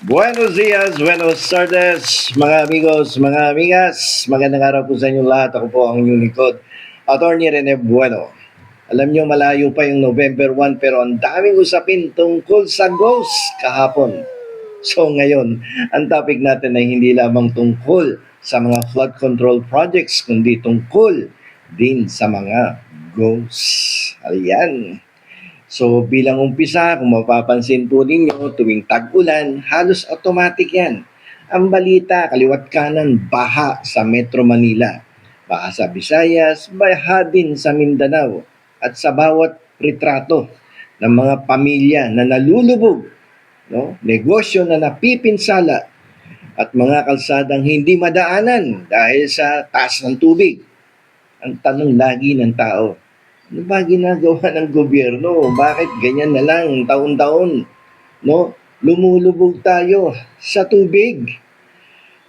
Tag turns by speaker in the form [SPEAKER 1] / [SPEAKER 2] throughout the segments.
[SPEAKER 1] Buenos dias, buenos tardes, mga amigos, mga amigas. Magandang araw po sa inyo lahat. Ako po ang inyong lingkod, Attorney Rene Bueno. Alam nyo, malayo pa yung November 1 pero ang daming usapin tungkol sa ghost kahapon. So ngayon, ang topic natin ay hindi lamang tungkol sa mga flood control projects, kundi tungkol din sa mga ghosts. Ayan. So bilang umpisa, kung mapapansin po ninyo, tuwing tag-ulan, halos automatic yan. Ang balita, kaliwat kanan, baha sa Metro Manila. Baha sa Visayas, baha din sa Mindanao. At sa bawat retrato ng mga pamilya na nalulubog, no? negosyo na napipinsala, at mga kalsadang hindi madaanan dahil sa taas ng tubig. Ang tanong lagi ng tao, ano ba ginagawa ng gobyerno? Bakit ganyan na lang taon-taon? No? Lumulubog tayo sa tubig.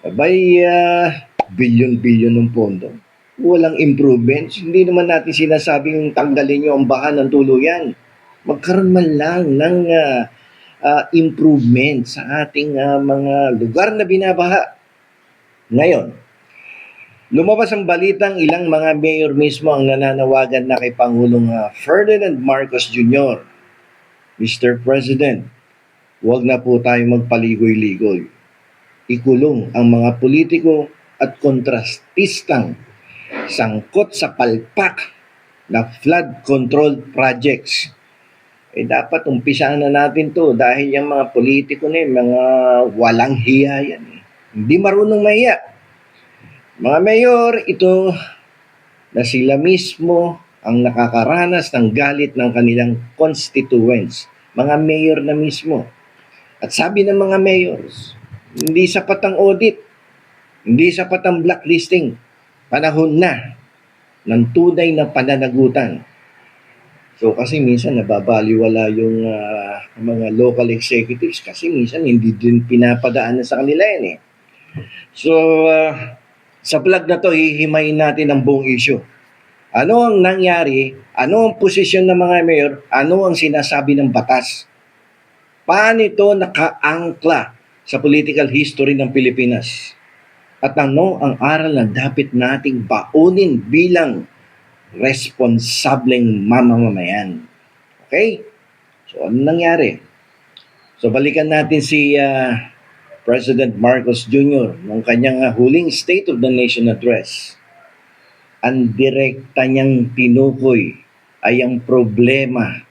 [SPEAKER 1] Abay, ah, bilyon-bilyon ng pondo. Walang improvements. Hindi naman natin sinasabing tanggalin nyo ang bahan ng tuluyan. Magkaroon man lang ng ah, ah, improvement sa ating ah, mga lugar na binabaha. Ngayon, Lumabas ang balitang ilang mga mayor mismo ang nananawagan na kay Pangulong ah, Ferdinand Marcos Jr. Mr. President, huwag na po tayo magpaligoy-ligoy. Ikulong ang mga politiko at kontrastistang sangkot sa palpak na flood control projects. Eh dapat umpisaan na natin to dahil yung mga politiko na yun, mga walang hiya yan. eh. Hindi marunong mahiya. Mga mayor, ito na sila mismo ang nakakaranas ng galit ng kanilang constituents. Mga mayor na mismo. At sabi ng mga mayors, hindi sapat ang audit, hindi sapat ang blacklisting. Panahon na ng tunay na pananagutan. So kasi minsan nababaliwala yung ah, mga local executives kasi minsan hindi din pinapadaanan sa kanila yan eh. So, ah, sa vlog na to, hihimayin natin ang buong issue. Ano ang nangyari? Ano ang posisyon ng mga mayor? Ano ang sinasabi ng batas? Paano ito nakaangkla sa political history ng Pilipinas? At ano ang aral na dapat nating baunin bilang responsableng mamamayan? Okay? So, ano nangyari? So, balikan natin si ah, President Marcos Jr. nung kanyang uh, huling State of the Nation address, ang direkta niyang tinukoy ay ang problema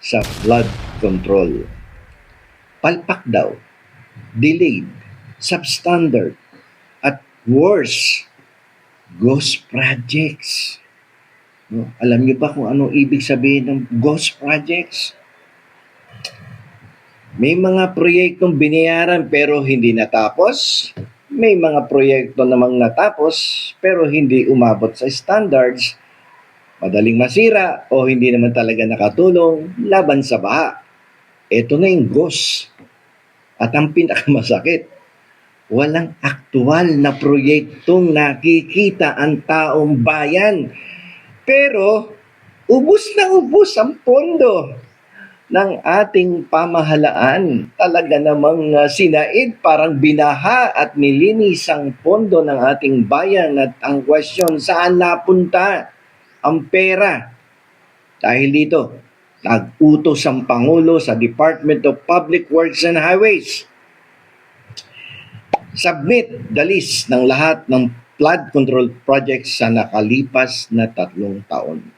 [SPEAKER 1] sa flood control. Palpak daw, delayed, substandard, at worse, ghost projects. No? Alam niyo ba kung ano ibig sabihin ng ghost projects? May mga proyektong binayaran pero hindi natapos. May mga proyekto namang natapos pero hindi umabot sa standards. Madaling masira o hindi naman talaga nakatulong laban sa baha. Ito na yung ghost. At ang pinakamasakit, walang aktual na proyektong nakikita ang taong bayan. Pero ubus na ubus ang pondo ng ating pamahalaan. Talaga namang uh, sinaid, parang binaha at nilinis ang pondo ng ating bayan at ang question, saan napunta ang pera? Dahil dito, nag-utos ang Pangulo sa Department of Public Works and Highways. Submit the list ng lahat ng flood control projects sa nakalipas na tatlong taon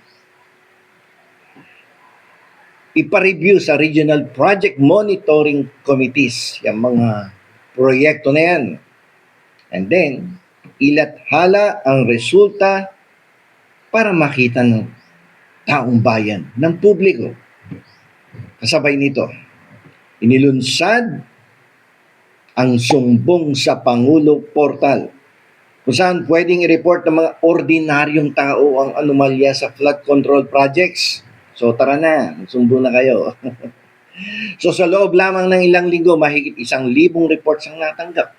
[SPEAKER 1] ipa-review sa Regional Project Monitoring Committees yung mga proyekto na yan. And then, ilathala ang resulta para makita ng taong bayan, ng publiko. Kasabay nito, inilunsad ang sumbong sa Pangulo Portal kung saan pwedeng i-report ng mga ordinaryong tao ang anomalya sa flood control projects So tara na, sumbo na kayo. so sa loob lamang ng ilang linggo, mahigit isang libong reports ang natanggap.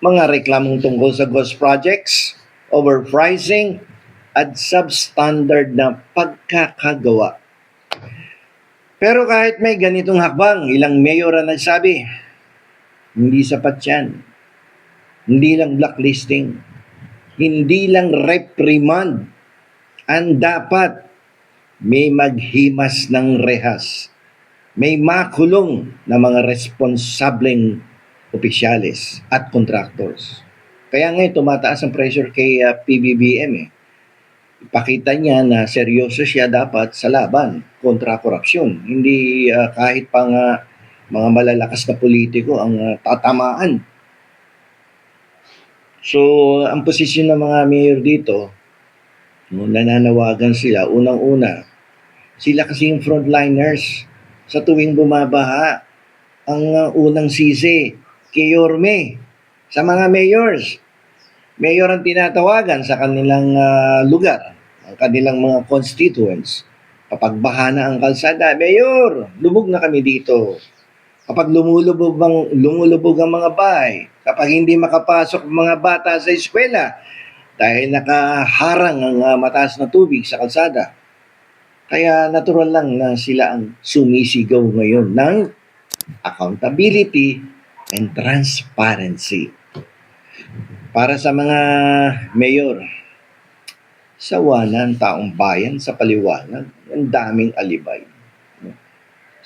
[SPEAKER 1] Mga reklamong tungkol sa ghost projects, overpricing, at substandard na pagkakagawa. Pero kahit may ganitong hakbang, ilang mayor ang nagsabi, Hindi sapat yan. Hindi lang blacklisting. Hindi lang reprimand. Ang dapat may maghimas ng rehas. May makulong na mga responsableng opisyales at contractors. Kaya ngayon tumataas ang pressure kay uh, PBBM eh. Ipakita niya na seryoso siya dapat sa laban kontra korupsyon. Hindi uh, kahit pa nga mga malalakas na politiko ang uh, tatamaan. So, ang posisyon ng mga mayor dito, no, nananawagan sila, unang-una, sila kasi yung frontliners sa tuwing bumabaha. Ang uh, unang sisi, kay Yorme, sa mga mayors. Mayor ang tinatawagan sa kanilang uh, lugar, ang kanilang mga constituents. Kapag na ang kalsada, Mayor, lubog na kami dito. Kapag lumulubog, ang, lumulubog ang mga bahay, kapag hindi makapasok mga bata sa eskwela, dahil nakaharang ang uh, mataas na tubig sa kalsada. Kaya natural lang na sila ang sumisigaw ngayon ng accountability and transparency. Para sa mga mayor, sawa na ang taong bayan sa paliwanag. Ang daming alibay.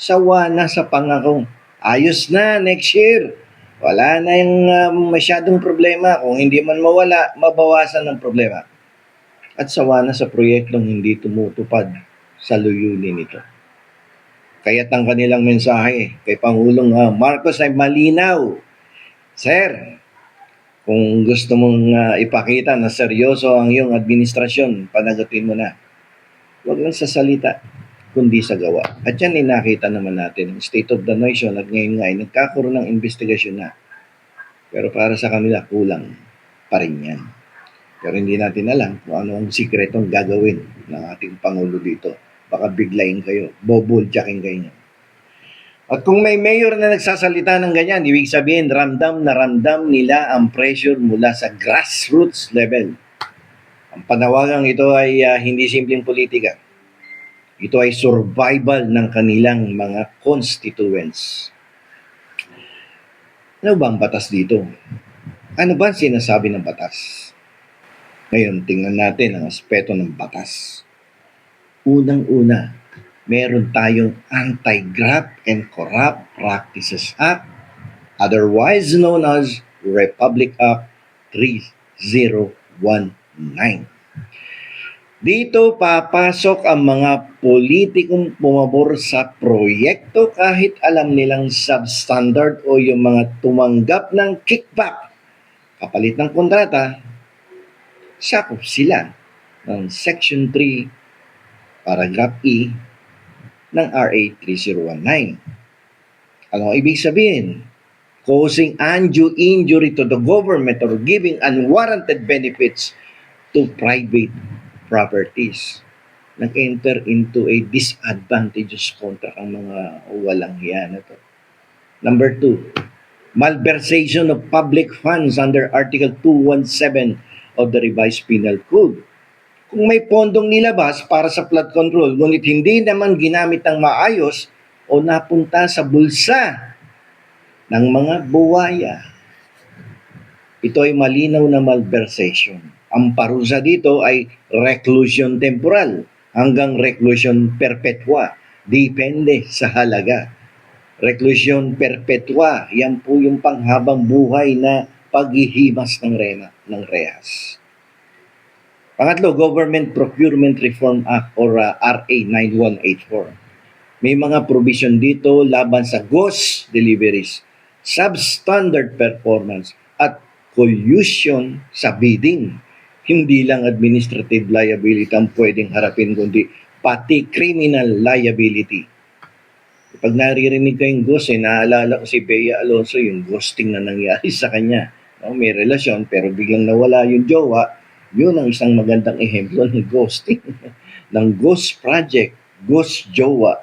[SPEAKER 1] Sawa na sa pangakong ayos na next year. Wala na yung uh, masyadong problema. Kung hindi man mawala, mabawasan ng problema. At sawa na sa proyektong hindi tumutupad sa luyunin nito. Kaya't ang kanilang mensahe kay Pangulong uh, Marcos ay malinaw. Sir, kung gusto mong uh, ipakita na seryoso ang iyong administrasyon, panagutin mo na. Huwag lang sa salita, kundi sa gawa. At yan ay nakita naman natin, state of the nation at ngayon nga ay nagkakaroon ng investigasyon na. Pero para sa kanila, kulang pa rin yan. Pero hindi natin alam kung ano ang sikretong gagawin ng ating Pangulo dito baka biglayin kayo, bobol jacking kayo. At kung may mayor na nagsasalita ng ganyan, ibig sabihin ramdam na ramdam nila ang pressure mula sa grassroots level. Ang panawagang ito ay uh, hindi simpleng politika. Ito ay survival ng kanilang mga constituents. Ano ba ang batas dito? Ano ba ang sinasabi ng batas? Ngayon, tingnan natin ang aspeto ng batas unang-una, meron tayong Anti-Graft and Corrupt Practices Act, otherwise known as Republic Act 3019. Dito papasok ang mga politikong pumabor sa proyekto kahit alam nilang substandard o yung mga tumanggap ng kickback kapalit ng kontrata, sakop sila ng Section 3 paragraph E ng RA 3019. Ano ang ibig sabihin? Causing undue injury to the government or giving unwarranted benefits to private properties. Nag-enter into a disadvantageous contract ang mga walang hiya na to. Number two, malversation of public funds under Article 217 of the Revised Penal Code kung may pondong nilabas para sa flood control, ngunit hindi naman ginamit ng maayos o napunta sa bulsa ng mga buwaya. Ito ay malinaw na malversation. Ang parusa dito ay reclusion temporal hanggang reclusion perpetua. Depende sa halaga. Reclusion perpetua, yan po yung panghabang buhay na paghihimas ng, rena, ng rehas. Pangatlo, Government Procurement Reform Act or uh, RA 9184. May mga provision dito laban sa ghost deliveries, substandard performance, at collusion sa bidding. Hindi lang administrative liability ang pwedeng harapin, kundi pati criminal liability. Pag naririnig ko yung ghost, eh, naalala ko si Bea Alonso, yung ghosting na nangyari sa kanya. No, may relasyon, pero biglang nawala yung jowa, yun ang isang magandang ehemplo ng ghosting. ng ghost project, ghost jowa.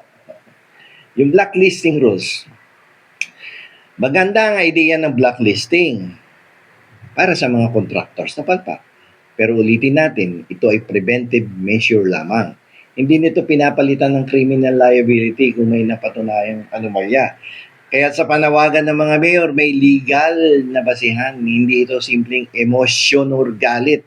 [SPEAKER 1] Yung blacklisting rules. Maganda ang idea ng blacklisting para sa mga contractors na palpak. Pero ulitin natin, ito ay preventive measure lamang. Hindi nito pinapalitan ng criminal liability kung may napatunayang anomalya. Kaya sa panawagan ng mga mayor, may legal na basihan. Hindi ito simpleng emosyon or galit.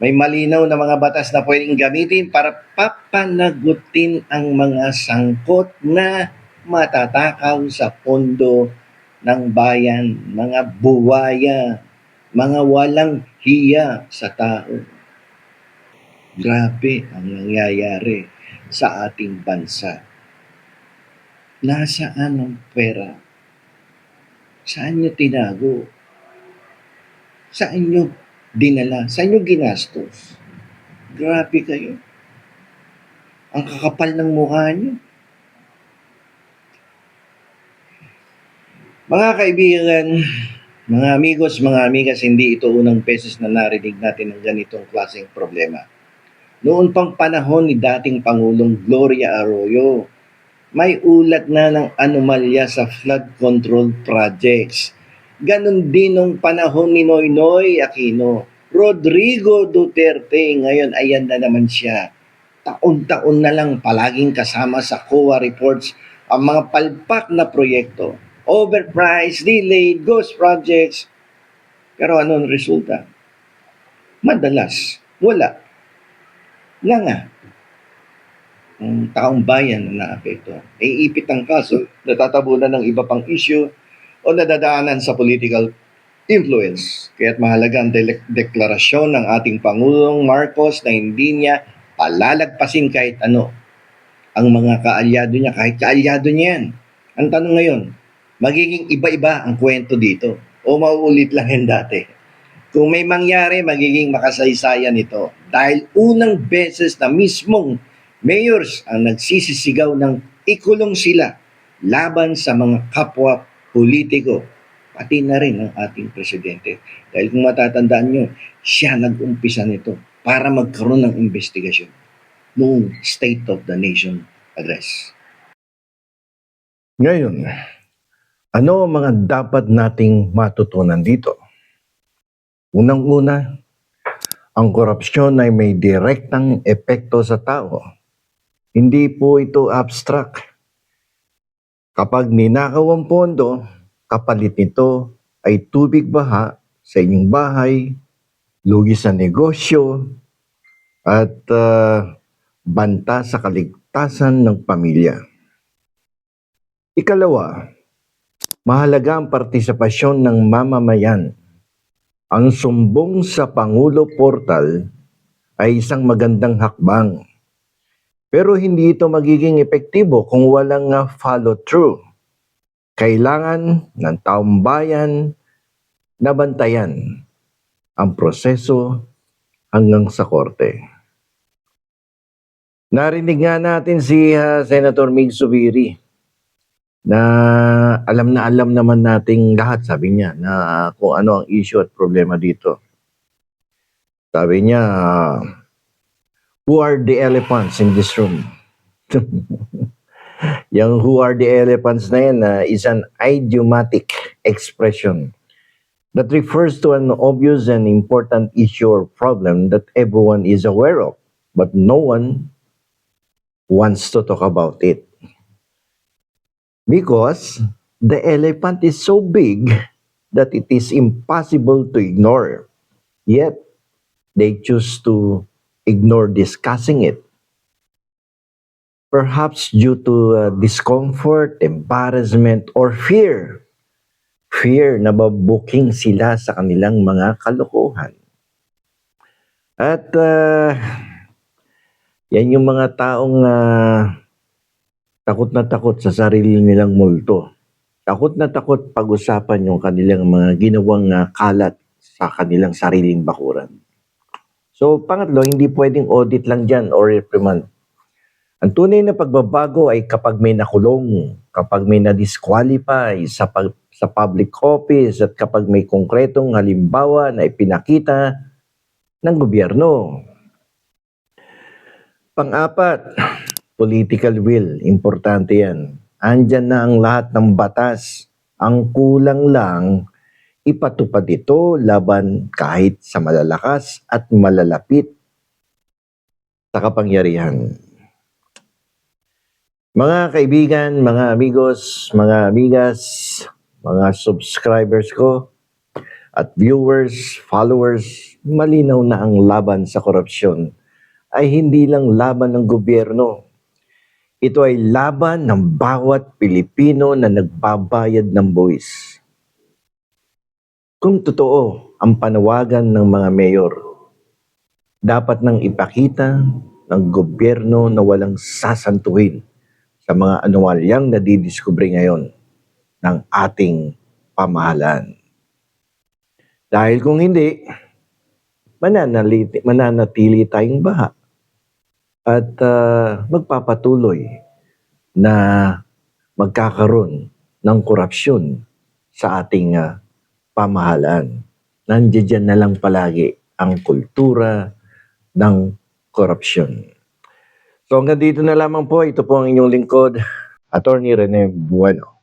[SPEAKER 1] May malinaw na mga batas na pwedeng gamitin para papanagutin ang mga sangkot na matatakaw sa pondo ng bayan, mga buwaya, mga walang hiya sa tao. Grabe ang nangyayari sa ating bansa. Nasaan ang pera? Saan nyo tinago? Saan nyo dinala? Saan nyo ginastos? Grabe kayo. Ang kakapal ng mukha nyo. Mga kaibigan, mga amigos, mga amigas, hindi ito unang beses na narinig natin ng ganitong klaseng problema. Noon pang panahon ni dating Pangulong Gloria Arroyo, may ulat na ng anomalya sa flood control projects. Ganon din nung panahon ni Noynoy Aquino. Rodrigo Duterte, ngayon ayan na naman siya. Taon-taon na lang palaging kasama sa COA reports ang mga palpak na proyekto. Overpriced, delayed, ghost projects. Pero ano ang resulta? Madalas, wala. Nga nga, ang taong bayan na naapekto ay ipit ang kaso, natatabunan ng iba pang issue o nadadaanan sa political influence. Kaya't mahalaga ang dele- deklarasyon ng ating Pangulong Marcos na hindi niya palalagpasin kahit ano ang mga kaalyado niya, kahit kaalyado niya yan. Ang tanong ngayon, magiging iba-iba ang kwento dito o mauulit lang yan dati. Kung may mangyari, magiging makasaysayan ito. Dahil unang beses na mismong mayors ang nagsisisigaw ng ikulong sila laban sa mga kapwa politiko, pati na rin ang ating presidente. Dahil kung matatandaan nyo, siya nag-umpisa nito para magkaroon ng investigasyon noong State of the Nation address.
[SPEAKER 2] Ngayon, ano ang mga dapat nating matutunan dito? Unang-una, ang korupsyon ay may direktang epekto sa tao. Hindi po ito abstract. Kapag ninakaw ang pondo, kapalit nito ay tubig baha sa inyong bahay, lugi sa negosyo, at ah, banta sa kaligtasan ng pamilya. Ikalawa, mahalaga ang partisipasyon ng mamamayan. Ang sumbong sa Pangulo Portal ay isang magandang hakbang. Pero hindi ito magiging epektibo kung walang ah, follow-through. Kailangan ng taong bayan na bantayan ang proseso hanggang sa korte. Narinig nga natin si ah, Senator Mig Subiri na alam na alam naman nating lahat, sabi niya, na kung ano ang issue at problema dito. Sabi niya, who are the elephants in this room? Yung who are the elephants na yan ah, is an idiomatic expression that refers to an obvious and important issue or problem that everyone is aware of, but no one wants to talk about it. Because the elephant is so big that it is impossible to ignore. Yet, they choose to ignore discussing it. Perhaps due to uh, discomfort, embarrassment, or fear. Fear na babuking sila sa kanilang mga kalokohan. At uh, yan yung mga taong uh, takot na takot sa sarili nilang multo. Takot na takot pag-usapan yung kanilang mga ginawang uh, kalat sa kanilang sariling bakuran. So, pangatlo, hindi pwedeng audit lang dyan or reprimand. Ang tunay na pagbabago ay kapag may nakulong, kapag may na-disqualify sa, pag, sa public office at kapag may konkretong halimbawa na ipinakita ng gobyerno. Pang-apat, political will. Importante yan. Andyan na ang lahat ng batas. Ang kulang lang, ipatupad ito laban kahit sa malalakas at malalapit sa kapangyarihan. Mga kaibigan, mga amigos, mga amigas, mga subscribers ko, at viewers, followers, malinaw na ang laban sa korupsyon ay hindi lang laban ng gobyerno. Ito ay laban ng bawat Pilipino na nagbabayad ng buwis. Kung totoo ang panawagan ng mga mayor, dapat nang ipakita ng gobyerno na walang sasantuhin sa mga anomalyang nadidiskubre ngayon ng ating pamahalaan. Dahil kung hindi, mananaliti, mananatili tayong baha at ah, magpapatuloy na magkakaroon ng korupsyon sa ating ah, pamahalaan. Nandiyan na lang palagi ang kultura ng korupsyon. So hanggang dito na lamang po. Ito po ang inyong lingkod, Attorney Rene Bueno.